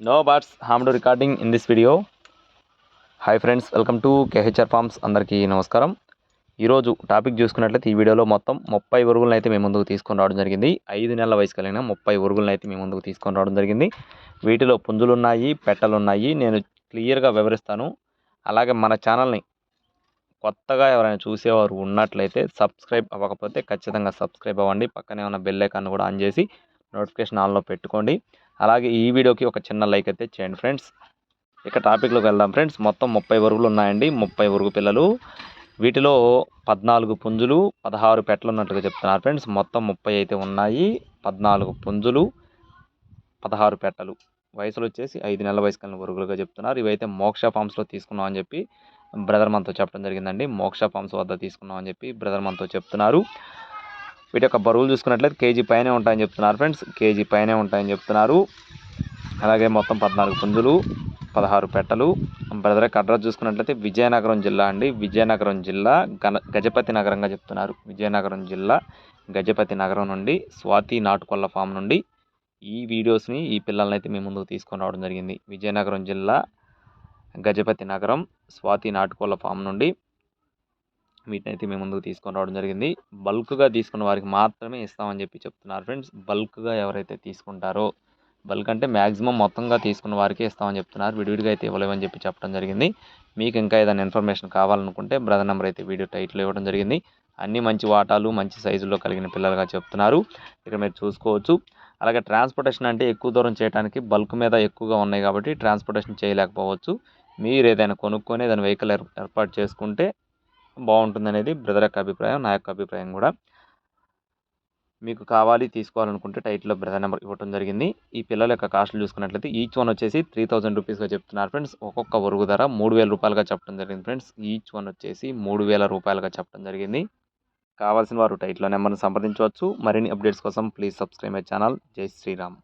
No birds harm to recording in this video hi friends welcome to KHR farms అందరికీ నమస్కారం. ఈరోజు topic చూసుకున్నట్లయితే ఈ వీడియోలో మొత్తం ముప్పై ఉరుగులను అయితే మేము ముందుకు తీసుకొని రావడం జరిగింది. ఐదు నెలల వయసు కలిగిన ముప్పై ఉరుగులను అయితే మేము ముందుకు తీసుకొని రావడం జరిగింది. వీటిలో పుంజులు ఉన్నాయి పెట్టలు ఉన్నాయి నేను క్లియర్గా వివరిస్తాను. అలాగే మన ఛానల్ని కొత్తగా ఎవరైనా చూసేవారు ఉన్నట్లయితే సబ్స్క్రైబ్ అవ్వకపోతే ఖచ్చితంగా సబ్స్క్రైబ్ అవ్వండి. పక్కనే ఉన్న బెల్ ఐకాన్ కూడా ఆన్ చేసి నోటిఫికేషన్ ఆన్లో పెట్టుకోండి. అలాగే ఈ వీడియోకి ఒక చిన్న లైక్ అయితే చేయండి ఫ్రెండ్స్. ఇక టాపిక్లోకి వెళ్దాం ఫ్రెండ్స్. మొత్తం ముప్పై వరుగులు ఉన్నాయండి. ముప్పై వరుగు పిల్లలు. వీటిలో పద్నాలుగు పుంజులు పదహారు పెట్టలు ఉన్నట్లుగా చెప్తున్నారు ఫ్రెండ్స్. మొత్తం ముప్పై అయితే ఉన్నాయి. పద్నాలుగు పుంజులు పదహారు పెట్టలు. వయసులు వచ్చేసి ఐదు నెలల వయసు కలిగిన వరుగులుగా చెప్తున్నారు. ఇవైతే మోక్ష ఫామ్స్లో తీసుకున్నాం అని చెప్పి బ్రదర్ మనతో చెప్పడం జరిగిందండి. మోక్ష ఫామ్స్ వద్ద తీసుకున్నాం అని చెప్పి బ్రదర్ మనతో చెప్తున్నారు. వీటి యొక్క బరువులు చూసుకున్నట్లయితే కేజీ పైనే ఉంటాయని చెప్తున్నారు ఫ్రెండ్స్. కేజీ పైనే ఉంటాయని చెప్తున్నారు. అలాగే మొత్తం పద్నాలుగు పుంజులు పదహారు పెట్టలు. బ్రదర్ యొక్క అడ్రస్ చూసుకున్నట్లయితే విజయనగరం జిల్లా అండి. విజయనగరం జిల్లా గణ గజపతి నగరంగా చెప్తున్నారు. విజయనగరం జిల్లా గజపతి నగరం నుండి స్వాతి నాటుకొల్ల ఫామ్ నుండి ఈ వీడియోస్ని ఈ పిల్లల్ని అయితే మీ ముందుకు తీసుకొని రావడం జరిగింది. విజయనగరం జిల్లా గజపతి నగరం స్వాతి నాటుకోళ్ళ ఫామ్ నుండి వీటిని అయితే మేము ముందుకు తీసుకొని రావడం జరిగింది. బల్క్గా తీసుకున్న వారికి మాత్రమే ఇస్తామని చెప్పి చెప్తున్నారు ఫ్రెండ్స్. బల్క్గా ఎవరైతే తీసుకుంటారో బల్క్ అంటే మ్యాక్సిమం మొత్తంగా తీసుకున్న వారికి ఇస్తామని చెప్తున్నారు. విడివిడిగా అయితే ఇవ్వలేమని చెప్పి చెప్పడం జరిగింది. మీకు ఇంకా ఏదైనా ఇన్ఫర్మేషన్ కావాలనుకుంటే బ్రదర్ నెంబర్ అయితే వీడియో టైట్లో ఇవ్వడం జరిగింది. అన్ని మంచి వాటాలు మంచి సైజుల్లో కలిగిన పిల్లలుగా చెప్తున్నారు. ఇక్కడ మీరు చూసుకోవచ్చు. అలాగే ట్రాన్స్పోర్టేషన్ అంటే ఎక్కువ దూరం చేయడానికి బల్క్ మీద ఎక్కువగా ఉన్నాయి కాబట్టి ట్రాన్స్పోర్టేషన్ చేయలేకపోవచ్చు. మీరు ఏదైనా కొనుక్కొని ఏదైనా వెహికల్ ఏర్పాటు చేసుకుంటే బాగుంటుంది అనేది బ్రదర్ యొక్క అభిప్రాయం నా యొక్క అభిప్రాయం కూడా. మీకు కావాలి తీసుకోవాలనుకుంటే టైట్లో బ్రదర్ నెంబర్ ఇవ్వడం జరిగింది. ఈ పిల్లల యొక్క కాస్ట్లు చూసుకున్నట్లయితే ఈచ్ వన్ వచ్చేసి త్రీ థౌసండ్ రూపీస్గా చెప్తున్నారు ఫ్రెండ్స్. ఒక్కొక్క వరుగు ధర మూడు వేల రూపాయలుగా చెప్పడం జరిగింది ఫ్రెండ్స్. ఈచ్ వన్ వచ్చేసి మూడు వేల రూపాయలుగా చెప్పడం జరిగింది. కావాల్సిన వారు టైట్లో నెంబర్ని సంప్రదించవచ్చు. మరిన్ని అప్డేట్స్ కోసం ప్లీజ్ సబ్స్క్రైబ్ మై ఛానల్. జై శ్రీరామ్.